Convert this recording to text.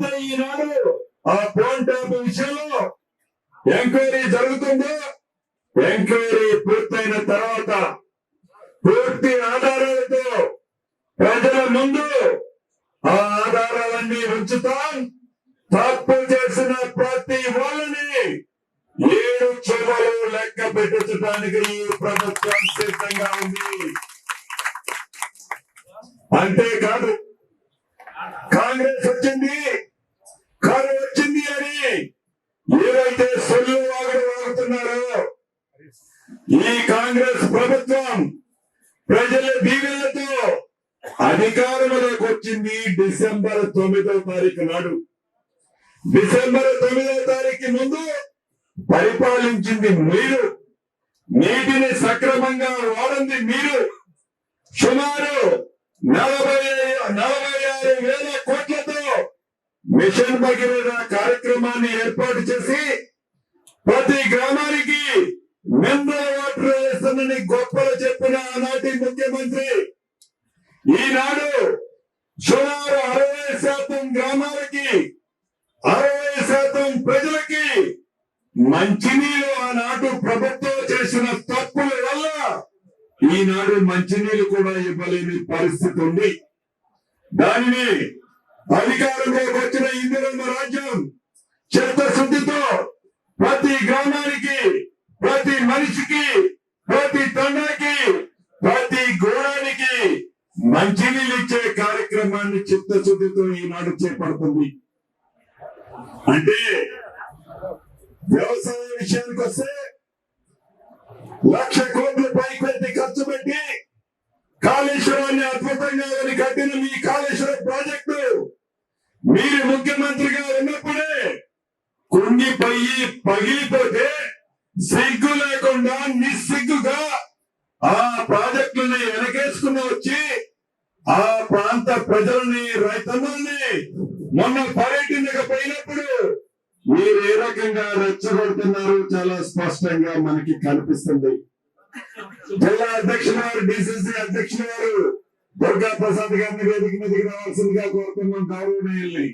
ఏదైతే ఈనాడు ఆ ఫోన్ ట్యాప్ విషయంలో ఎంక్వైరీ జరుగుతుందో ఎంక్వైరీ పూర్తయిన తర్వాత పూర్తి ఆధారాలతో ప్రజల ముందు ఆ ఆధారాలన్నీ ఉంచుతాం. తప్పు చేసిన ప్రతి వాళ్ళని ఏడు చెవులు లెక్క పెట్టించడానికి ఈ ప్రభుత్వం సిద్ధంగా ఉంది. అంతేకాదు కాంగ్రెస్ వచ్చింది కారు వచ్చింది అని ఏవైతే సొల్లు వాగుడు వాగుతున్నారో ఈ కాంగ్రెస్ ప్రభుత్వం ప్రజల దీవెలతో అధికారంలోకి వచ్చింది డిసెంబర్ తొమ్మిదో తారీఖు నాడు. డిసెంబర్ తొమ్మిదో తారీఖు ముందు పరిపాలించింది మీరు. నీటిని సక్రమంగా వాడింది మీరు. సుమారు మిషన్ భగీరథ కార్యక్రమాన్ని ఏర్పాటు చేసి ప్రతి గ్రామానికి మినరల్ వాటర్ వేస్తుందని గొప్పలు చెప్పిన ఆనాటి ముఖ్యమంత్రి. ఈనాడు సుమారు అరవై శాతం గ్రామాలకి అరవై శాతం ప్రజలకి మంచినీళ్ళు ఆనాడు ప్రభుత్వం చేసిన తప్పుల వల్ల ఈనాడు మంచినీళ్ళు కూడా ఇవ్వలేని పరిస్థితి ఉంది. దానిని అధికారంలోకి వచ్చిన ఇందిరమ్మ రాజ్యం చిత్తశుద్ధితో ప్రతి గ్రామానికి ప్రతి మనిషికి ప్రతి తండ్రికి ప్రతి గోడానికి మంచినీళ్ళు ఇచ్చే కార్యక్రమాన్ని చిత్తశుద్ధితో ఈనాడు చేపడుతుంది. అంటే వ్యవసాయ విషయానికి వస్తే లక్ష కోట్ల పైకి పెట్టి ఖర్చు పెట్టి కాళేశ్వరాన్ని అద్భుతంగా కట్టిన మీ కాళేశ్వరం ప్రాజెక్ట్ మీరు ముఖ్యమంత్రిగా ఉన్నప్పుడే కుంగిపోయి పగిలిపోతే సిగ్గు లేకుండా నిస్సిగ్గుగా ఆ ప్రాజెక్టులని వెనకేసుకుని వచ్చి ఆ ప్రాంత ప్రజల్ని రైతన్నల్ని మొన్న పర్యటనకు పోయినప్పుడు మీరు ఏ రకంగా రెచ్చగొడుతున్నారు? చాలా స్పష్టంగా మనకి కనిపిస్తుంది. జిల్లా అధ్యక్షుల వారు డిసిసి అధ్యక్షుల వారు దుర్గా ప్రసాద్ గారిని వేదిక మీదకి రావాల్సిందిగా కోరుతున్నాం గౌరవనీయుల్ని